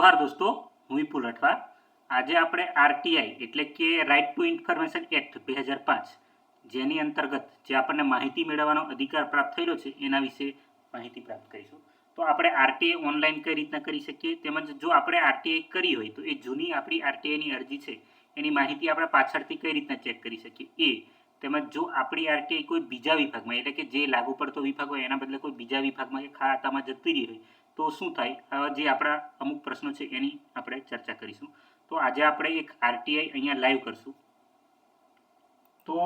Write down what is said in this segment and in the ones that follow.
જોહાર દોસ્તો, હું વિપુલ અઠવા આજે આપણે આરટીઆઈ એટલે કે રાઇટ ટુ ઇન્ફોર્મેશન એક્ટ બે હજાર પાંચ, જેની અંતર્ગત જે આપણને માહિતી મેળવવાનો અધિકાર પ્રાપ્ત થયેલો છે, એના વિશે માહિતી પ્રાપ્ત કરીશું. તો આપણે આરટીઆઈ ઓનલાઈન કઈ રીતના કરી શકીએ? તેમજ જો આપણે આરટીઆઈ કરી હોય, તો એ જૂની આપણી આરટીઆઈની અરજી છે, એની માહિતી આપણે પાછળથી કઈ રીતના ચેક કરી શકીએ? એ, તેમજ જો આપણી આરટીઆઈ કોઈ બીજા વિભાગમાં, એટલે કે જે લાગુ પડતો વિભાગ હોય, એના બદલે કોઈ બીજા વિભાગમાં કે ખાતામાં જતી રહી હોય તો શું થાય? જે આપણા અમુક પ્રશ્નો છે એની આપણે ચર્ચા કરીશું. તો આજે આપણે એક આરટીઆઈ અહીંયા લાઈવ કરશું. તો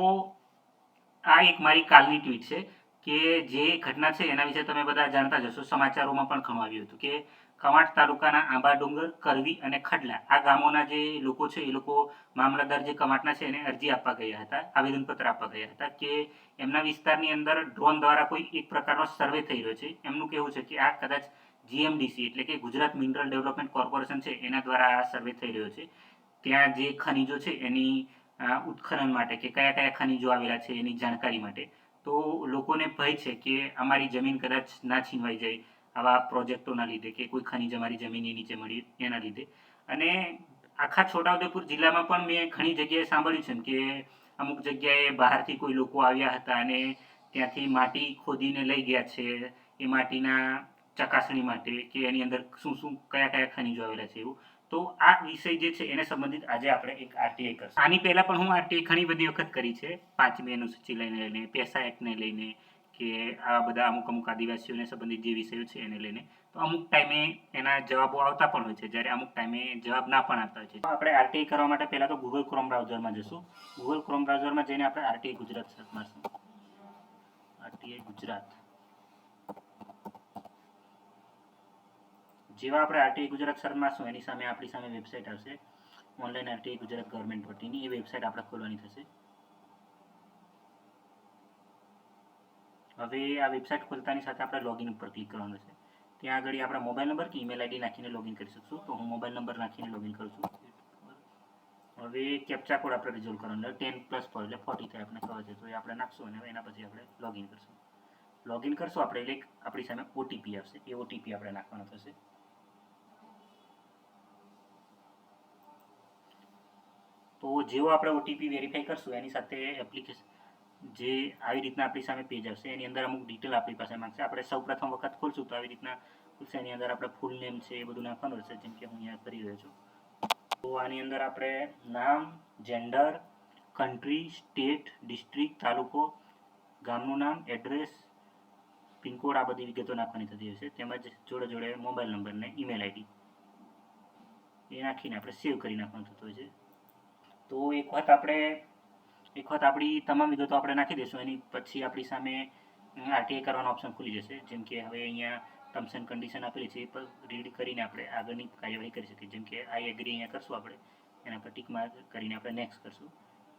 આ એક મારી કાલની ટ્વીટ છે કે જે ઘટના છે એના વિશે તમે બધા જાણતા જ સમાચારોમાં પણ ખમાવ્યું હતું કે કવાંટ તાલુકાના આંબાડુંગર, કરવી અને ખડલા આ ગામોના જે લોકો છે એ લોકો મામલતદાર જે કવાંટના છે એને અરજી આપવા ગયા હતા, આવેદનપત્ર આપવા ગયા હતા કે એમના વિસ્તારની અંદર ડ્રોન દ્વારા કોઈ એક પ્રકારનો સર્વે થઈ રહ્યો છે. એમનું કહેવું છે કે આ કદાચ જીએમડીસી એટલે કે ગુજરાત મિનરલ ડેવલપમેન્ટ કોર્પોરેશન છે, એના દ્વારા આ સર્વે થઈ રહ્યો છે. ત્યાં જે ખનિજો છે, એની ઉત્ખનન માટે કે કયા કયા ખનિજો આવેલા છે, એની જાણકારી માટે. તો લોકોને ભય છે કે અમારી જમીન કદાચ ના છીનવાઈ જાય આવા પ્રોજેક્ટોના લીધે કે કોઈ ખનિજ અમારી જમીનની નીચે મળી એના લીધે. અને આખા છોટાઉદેપુર જિલ્લામાં પણ મેં ઘણી જગ્યાએ સાંભળ્યું છે કે અમુક જગ્યાએ બહારથી કોઈ લોકો આવ્યા હતા અને ત્યાંથી માટી ખોદીને લઈ ગયા છે. એ માટીના ચકાસણી માટે કે એની અંદર શું શું કયા કયા ખનીજો આવેલા છે એવું. તો આ વિષય જે છે એને સંબંધિત આજે આપણે એક આરટીઆઈ કરશું. આની પહેલા પણ હું આરટીઆઈ ઘણી બધી વખત કરી છે. પાંચમી અનુસૂચિ લઈને લઈને, પેસા એક્ટને લઈને કે આ બધા અમુક અમુક આદિવાસીઓને સંબંધિત જે વિષયો છે એને લઈને. તો અમુક ટાઈમે એના જવાબો આવતા પણ હોય છે. જ્યારે અમુક ટાઈમે જવાબ ના પણ આવતા હોય છે. આપણે આરટીઆઈ કરવા માટે પહેલા તો ગૂગલ ક્રોમ બ્રાઉઝરમાં જશું. ગૂગલ ક્રોમ બ્રાઉઝરમાં જઈને આપણે આરટીઆઈ ગુજરાત સર્ચ મારશું. આરટીઆઈ ગુજરાત. જેવા આપણે આરટીઆઈ ગુજરાત સર્ચ મારશું એની સામે આપણી સામે વેબસાઇટ આવશે. ઓનલાઈન આરટીઆઈ ગુજરાત ગવર્મેન્ટ વતીની એ વેબસાઇટ આપણે ખોલવાની થશે. હવે આ વેબસાઇટ ખોલતાની સાથે આપણે લોગિન ઉપર ક્લિક કરવાનું છે. ત્યાં આગળ આપણે મોબાઈલ નંબર કે ઈમેલ આઈડી નાખીને લોગિન કરી શકશું. તો હું મોબાઈલ નંબર નાખીને લોગિન કરું છું. હવે કેપ્ચા કોડ આપણે રિઝોલ્વ કરવાનો ટેન પ્લસ ફોર એટલે ફોર્ટી થાય આપણે ખબર છે. તો એ આપણે નાખશું અને એના પછી આપણે લોગિન કરશું. લોગિન કરશું આપણે એટલે આપણી સામે ઓટીપી આવશે. એ ઓટીપી આપણે નાખવાનો થશે. તો જેવો આપણે ઓટીપી વેરીફાઈ કરશું, એની સાથે એપ્લિકેશન જે આવી રીતના આપણી સામે પેજ આવશે, એની અંદર અમુક ડિટેલ આપણી પાસે માંગશે. આપણે સૌ પ્રથમ વખત ખોલશું તો આવી રીતના ખુલશે. એની અંદર આપણે ફૂલ નેમ છે, એ બધું નાખવાનું રહેશે, જેમ કે હું અહીંયા કરી રહ્યો છું. તો આની અંદર આપણે નામ જેન્ડર કન્ટ્રી સ્ટેટ ડિસ્ટ્રિક્ટ તાલુકો, ગામનું નામ એડ્રેસ પિનકોડ આ બધી વિગતો નાખવાની થતી હશે તેમજ જોડે જોડે મોબાઈલ નંબર ને ઈમેલ આઈડી એ નાખીને આપણે સેવ કરી નાખવાનું થતું હોય છે. તો એક વખત આપણે, એક વખત આપણી તમામ વિગતો આપણે નાખી દઈશું. એની પછી આપણી સામે આરટીઆઈ કરવાનો ઓપ્શન ખુલી જશે. જેમ કે હવે અહીંયા ટર્મ્સ એન્ડ કન્ડિશન આપેલી છે, એ પર રીડ કરીને આપણે આગળની કાર્યવાહી કરી શકીએ. જેમ કે આઈ એગ્રી અહીંયા કરશું આપણે. એના પર ટીક માર્ક કરીને આપણે નેક્સ્ટ કરશું.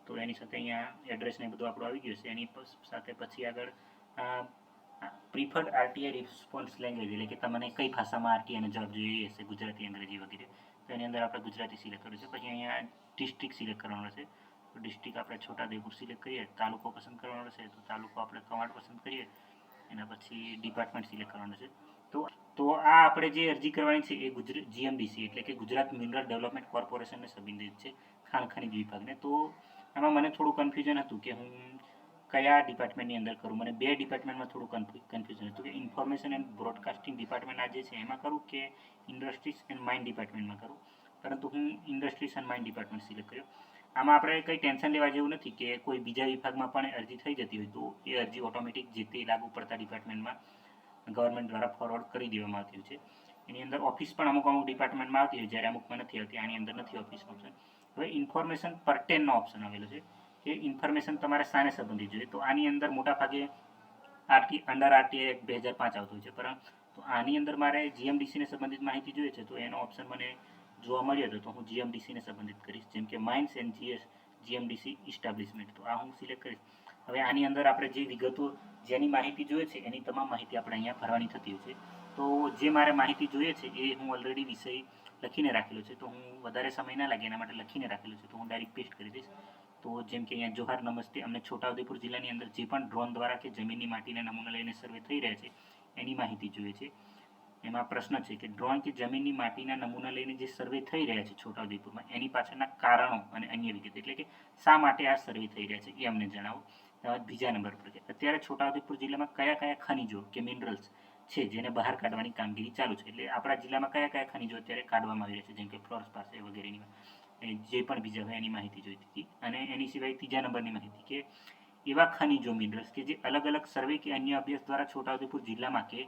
તો એની સાથે અહીંયા એડ્રેસ ને બધું આપણું આવી ગયું છે. એની સાથે પછી આગળ પ્રિફર્ડ આરટીઆઈ રિસ્પોન્સ લેંગ્વેજ એટલે કે તમને કઈ ભાષામાં આરટીઆઈનો જવાબ જોઈએ હશે, ગુજરાતી, અંગ્રેજી વગેરે. તો એની અંદર આપણે ગુજરાતી સિલેક્ટ કર્યું છે. પછી અહીંયા ડિસ્ટ્રિક્ટ સિલેક્ટ કરવાનો રહેશે તો ડિસ્ટ્રિક્ટ આપણે છોટાઉદેપુર સિલેક્ટ કરીએ, તાલુકો પસંદ કરવાનો રહેશે તો તાલુકો આપણે કવાડ પસંદ કરીએ, એના પછી ડિપાર્ટમેન્ટ સિલેક્ટ કરવાનું છે. તો તો આ આપણે જે અરજી કરવાની છે એ ગુજરાત જીએમડીસી એટલે કે ગુજરાત મિનરલ ડેવલપમેન્ટ કોર્પોરેશનને સંબંધિત છે ખાણ વિભાગને. તો આમાં મને થોડું કન્ફ્યુઝન હતું કે હું કયા ડિપાર્ટમેન્ટની અંદર કરું? મને બે ડિપાર્ટમેન્ટમાં થોડું કન્ફ્યુઝન હતું કે ઇન્ફોર્મેશન એન્ડ બ્રોડકાસ્ટિંગ ડિપાર્ટમેન્ટ આ જે છે, એમાં કરું કે ઇન્ડસ્ટ્રીઝ એન્ડ માઇન્ડ ડિપાર્ટમેન્ટમાં કરું? પરંતુ હું industries and mines department select કર્યો. આમાં આપણે કંઈ ટેન્શન લેવા જેવું નથી કે કોઈ બીજા વિભાગમાં પણ અરજી થઈ જતી હોય તો એ અરજી ઓટોમેટિક જે તે લાગુ પડતા ડિપાર્ટમેન્ટમાં ગવર્મેન્ટ દ્વારા ફોરવર્ડ કરી દેવામાં આવતી છે. એની અંદર ઓફિસ પણ અમુક અમુક ડિપાર્ટમેન્ટમાં આવતી હોય જ્યારે અમુકમાં નથી આવતી, આની અંદર નથી ઓફિસનો ઓપ્શન હવે ઇન્ફોર્મેશન પરટેનનો ઓપ્શન આવેલો છે કે ઇન્ફોર્મેશન તમારે સાને સંબંધિત જોઈએ. તો આની અંદર મોટા ભાગે આરટી અંડર આરટીઆઈ બે હજાર પાંચ આવતું છે. પરંતુ આની અંદર મારે જીએમડીસીને સંબંધિત માહિતી જોઈએ છે, તો એનો ઓપ્શન મને જોવા મળ્યો તો હું જીએમડીસીને સંબંધિત કરીશ. જેમ કે mines and GS GMDC establishment તો આ હું સિલેક્ટ કરીશ. હવે આની અંદર આપણે જે વિગતો, જેની માહિતી જોઈએ છે, એની તમામ માહિતી આપણે અહીંયા ભરવાની થતી હોય છે. તો જે મારે માહિતી જોઈએ છે, એ હું ઓલરેડી વિષય લખીને રાખેલો છે. તો હું વધારે સમય ના લાગે એના માટે લખીને રાખેલો છે. તો હું ડાયરેક્ટ પેસ્ટ કરી દઈશ. તો જેમ કે અહીંયા જોહાર નમસ્તે, અમને છોટાઉદેપુર જિલ્લાની અંદર જે પણ ડ્રોન દ્વારા કે જમીનની માટીના નમૂના લઈને સર્વે થઈ રહ્યા છે, એની માહિતી જોઈએ છે. એમાં પ્રશ્ન છે કે ડ્રોન કે જમીનની માટીના નમૂના લઈને જે સર્વે થઈ રહ્યા છે છોટાઉદેપુરમાં એની પાછળના કારણો અને અન્ય વિગત એટલે કે શા માટે આ સર્વે થઈ રહ્યા છે એ અમને જણાવો. બીજા નંબર પર છે અત્યારે છોટાઉદેપુર જિલ્લામાં કયા કયા ખનિજો કે મિનરલ્સ છે જેને બહાર કાઢવાની કામગીરી ચાલુ છે? એટલે આપણા જિલ્લામાં કયા કયા ખનિજો અત્યારે કાઢવામાં આવી રહ્યા છે? જેમ કે ફ્લોર્સ પાસે વગેરેની જે પણ બીજા હોય એની માહિતી જોઈતી હતી. અને એની સિવાય ત્રીજા નંબરની માહિતી કે એવા ખનિજો મિનરલ્સ કે જે અલગ અલગ સર્વે કે અન્ય અભ્યાસ દ્વારા છોટાઉદેપુર જિલ્લામાં કે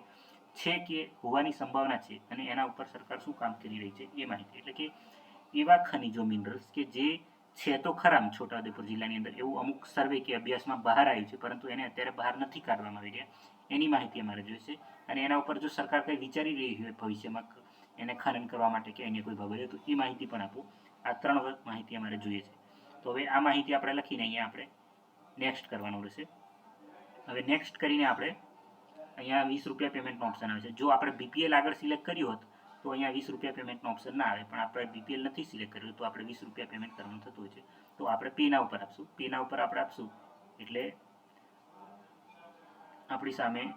છે કે હોવાની સંભાવના છે અને એના ઉપર સરકાર શું કામ કરી રહી છે એ માહિતી. એટલે કે એવા ખનિજો મિનરલ્સ કે જે છે તો ખરા છોટાઉદેપુર જિલ્લાની અંદર, એવું અમુક સર્વે કે અભ્યાસમાં બહાર આવ્યું છે, પરંતુ એને અત્યારે બહાર નથી કાઢવામાં આવી રહ્યા. એની માહિતી અમારે જોઈશે અને એના ઉપર જો સરકાર કંઈ વિચારી રહી હોય ભવિષ્યમાં એને ખનન કરવા માટે કે એને કોઈ બાબતે, તો એ માહિતી પણ આપો. આ ત્રણ માહિતી અમારે જોઈએ છે. તો હવે આ માહિતી આપણે લખીને અહીંયા આપણે નેક્સ્ટ કરવાનું રહેશે. હવે નેક્સ્ટ કરીને આપણે અહીંયા વીસ રૂપિયા પેમેન્ટનો ઓપ્શન આવે છે. જો આપણે બીપીએલ આગળ સિલેક્ટ કર્યું હોત, તો અહીંયા વીસ રૂપિયા પેમેન્ટનો ઓપ્શન ના આવે. પણ આપણે બીપીએલ નથી સિલેક્ટ કર્યું તો આપણે વીસ રૂપિયા પેમેન્ટ કરવાનું થતું હોય છે. તો આપણે પેના ઉપર આપશું. પેના ઉપર આપણે આપશું. એટલે આપણી સામે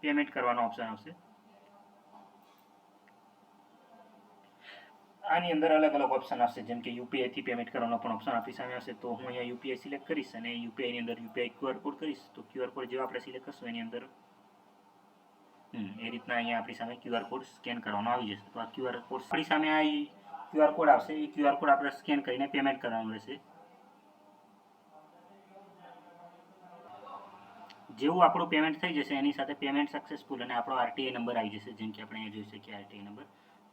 પેમેન્ટ કરવાનો ઓપ્શન આવશે. આની અંદર અલગ અલગ ઓપ્શન આવશે જેમ કે યુપીઆઈથી પેમેન્ટ કરવાનો પણ ઓપ્શન આપણી સામે આવશે. તો હું અહીંયા યુપીઆઈ સિલેક્ટ કરીશ અને યુપીઆઈની અંદર યુપીઆઈ ક્યુઆર કોડ કરીશ. તો ક્યુઆર કોડ જેવો આપણે સિલેક્ટ કરશું, એની અંદર. એ રીતના અહીંયા આપણી સામે ક્યુઆર કોડ સ્કેન કરવાનો આવી જશે. તો આ ક્યુઆર કોડ આપણી સામે આ ક્યુઆર કોડ આવશે. એ ક્યુઆર કોડ આપણે સ્કેન કરીને પેમેન્ટ કરવાનું રહેશે. જેવું આપણું પેમેન્ટ થઈ જશે, એની સાથે પેમેન્ટ સક્સેસફુલ અને આપણો આરટીઆઈ નંબર આવી જશે. જેમ કે આપણે અહીંયા જોઈ શકીએ આરટીઆઈ નંબર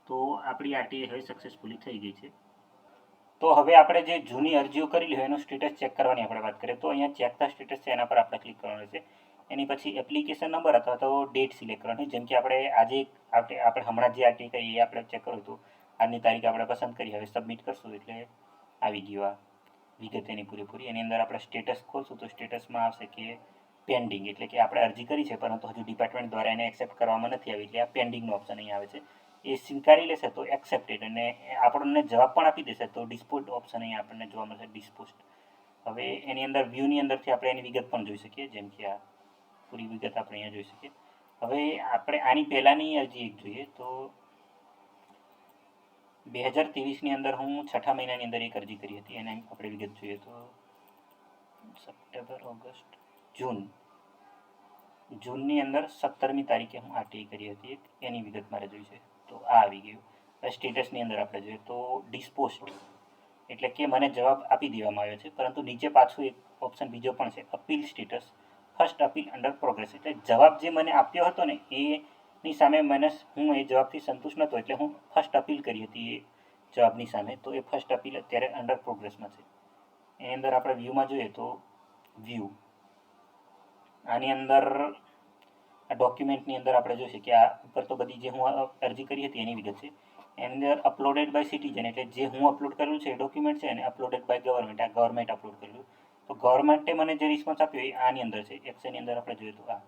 તો આપણી આરટીઆઈ હવે સક્સેસફુલી થઈ ગઈ છે. તો હવે આપણે જે જૂની અરજીઓ કરેલી હોય એનું સ્ટેટસ ચેક કરવાની આપણે વાત કરીએ. તો અહીંયા ચેક ધ સ્ટેટસ છે, એના પર આપણે ક્લિક કરવાનું રહેશે એની પછી એપ્લિકેશન નંબર અથવા તો ડેટ સિલેક્ટ કરવાની. જેમ કે આપણે આજે આપણે આપણે હમણાં જે આરટી કરી એ આપણે ચેક કર્યું હતું. આજની તારીખ આપણે પસંદ કરી. હવે સબમિટ કરશું એટલે આવી ગયું આ વિગત એની પૂરેપૂરી. એની અંદર આપણે સ્ટેટસ ખોલશું તો સ્ટેટસમાં આવશે કે પેન્ડિંગ એટલે કે આપણે અરજી કરી છે, પરંતુ હજુ ડિપાર્ટમેન્ટ દ્વારા એને એક્સેપ્ટ કરવામાં નથી આવી. એટલે આ પેન્ડિંગનો ઓપ્શન અહીં આવે છે. એ સ્વીકારી લેશે તો એક્સેપ્ટેડ અને આપણને જવાબ પણ આપી દેશે તો ડિસ્પોઝ ઓપ્શન અહીં આપણને જોવા મળશે ડિસ્પોઝ હવે એની અંદર વ્યૂની અંદરથી આપણે એની વિગત પણ જોઈ શકીએ, જેમ કે આ પૂરી વિગત આપણે અહીંયા જોઈ શકીએ. હવે આપણે આની પહેલાંની અરજી એક જોઈએ તો બે હજાર ત્રેવીસની અંદર હું છઠ્ઠા મહિનાની અંદર એક અરજી કરી હતી, એને આપણે વિગત જોઈએ તો સપ્ટેમ્બર, ઓગસ્ટ, જૂન. જૂનની અંદર સત્તરમી તારીખે હું આરટીઆઈ કરી હતી, એક એની વિગત મારે જોઈ છે. તો આ આવી ગયું. સ્ટેટસની અંદર આપણે જોઈએ તો ડિસ્પોસ્ડ એટલે કે મને જવાબ આપી દેવામાં આવ્યો છે, પરંતુ નીચે પાછું એક ઓપ્શન બીજો પણ છે appeal status first appeal under progress એટલે જવાબ જે મને આપ્યો હતો ને, એની સામે મને હું એ જવાબથી સંતુષ્ટ નહોતો, એટલે હું ફર્સ્ટ અપીલ કરી હતી એ જવાબની સામે. તો એ ફર્સ્ટ અપીલ અત્યારે અંડર પ્રોગ્રેસમાં છે. એની અંદર આપણે વ્યૂમાં જોઈએ તો વ્યૂ આની અંદર આ ડોક્યુમેન્ટની અંદર આપણે જોઈશે કે આ ઉપર તો બધી જે હું અરજી કરી હતી એની વિગત છે. એની અંદર અપલોડેડ બાય સિટીઝન એટલે જે હું અપલોડ કરેલું છે એ ડોક્યુમેન્ટ છે અને અપલોડેડ બાય ગવર્મેન્ટ આ ગવર્મેન્ટ અપલોડ કરેલું તો ગવર્મેન્ટે મને જે રિસ્પોન્સ આપ્યો એ આની અંદર છે. એક્સની અંદર આપણે જોઈએ તો આ.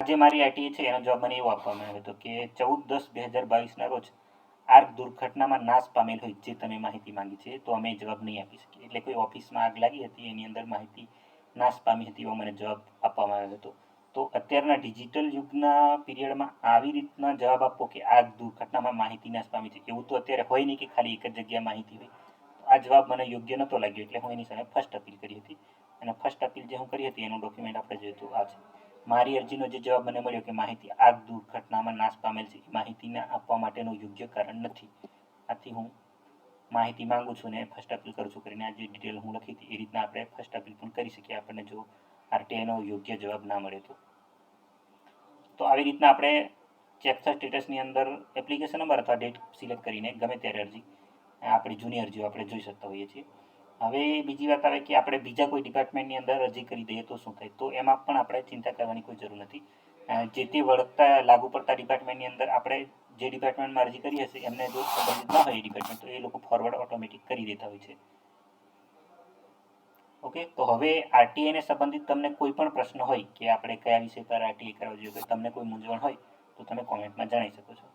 જે મારી આઈટી છે એનો જવાબ મને એવો આપવામાં આવ્યો હતો કે ચૌદ દસ બે હજાર બાવીસના રોજ આગ દુર્ઘટનામાં નાશ પામેલ હોય જે તમે માહિતી માંગી છે તો અમે જવાબ નહીં આપી શકીએ. એટલે કોઈ ઓફિસમાં આગ લાગી હતી એની અંદર માહિતી નાશ પામી હતી એવો મને જવાબ આપવામાં આવ્યો હતો. તો અત્યારના ડિજિટલ યુગના પીરિયડમાં આવી રીતના જવાબ આપવો કે આ દુર્ઘટનામાં માહિતી નાશ પામી છે. એવું તો અત્યારે હોય નહીં કે ખાલી એક જ જગ્યાએ માહિતી હોય. તો આ જવાબ મને યોગ્ય નહોતો લાગ્યો, એટલે હું એની સામે ફર્સ્ટ અપીલ કરી હતી. અને ફર્સ્ટ અપીલ જે હું કરી હતી, એનું ડોક્યુમેન્ટ આપણે જોયું તો આ છે. મારી અરજીનો જે જવાબ મને મળ્યો કે માહિતી આ દુર્ઘટનામાં નાશ પામેલ છે, એ માહિતીને આપવા માટેનું યોગ્ય કારણ નથી. આથી હું માહિતી માંગુ છું ને ફર્સ્ટ અપીલ કરું છું કરીને આ જે ડિટેલ હું લખી હતી, એ રીતના આપણે ફર્સ્ટ અપીલ પણ કરી શકીએ. આપણને જો આરટીઆઈનો યોગ્ય જવાબ ના મળે તો. તો આવી રીતના આપણે ચેપ્ટર સ્ટેટસની અંદર એપ્લિકેશન નંબર અથવા ડેટ સિલેક્ટ કરીને ગમે ત્યારે અરજી, આપણી જૂની અરજીઓ આપણે જોઈ શકતા હોઈએ છીએ. હવે બીજી વાત આવે કે આપણે બીજા કોઈ ડિપાર્ટમેન્ટની અંદર અરજી કરી દઈએ તો શું થાય? તો એમાં પણ આપણે ચિંતા કરવાની કોઈ જરૂર નથી. જે તે વળગતા, લાગુ પડતા ડિપાર્ટમેન્ટની અંદર આપણે જે ડિપાર્ટમેન્ટમાં અરજી કરી હશે, એમને જો સંબંધિત ન હોય એ ડિપાર્ટમેન્ટ તો એ લોકો ફોરવર્ડ ઓટોમેટિક કરી દેતા હોય છે. ઓકે? તો હવે આરટીઆઈને સંબંધિત તમને કોઈ પણ પ્રશ્ન હોય કે આપણે કયા વિષય પર આરટીઆઈ કરવા જોઈએ તમને કોઈ મૂંઝવણ હોય, તો તમે કોમેન્ટમાં જણાવી શકો છો.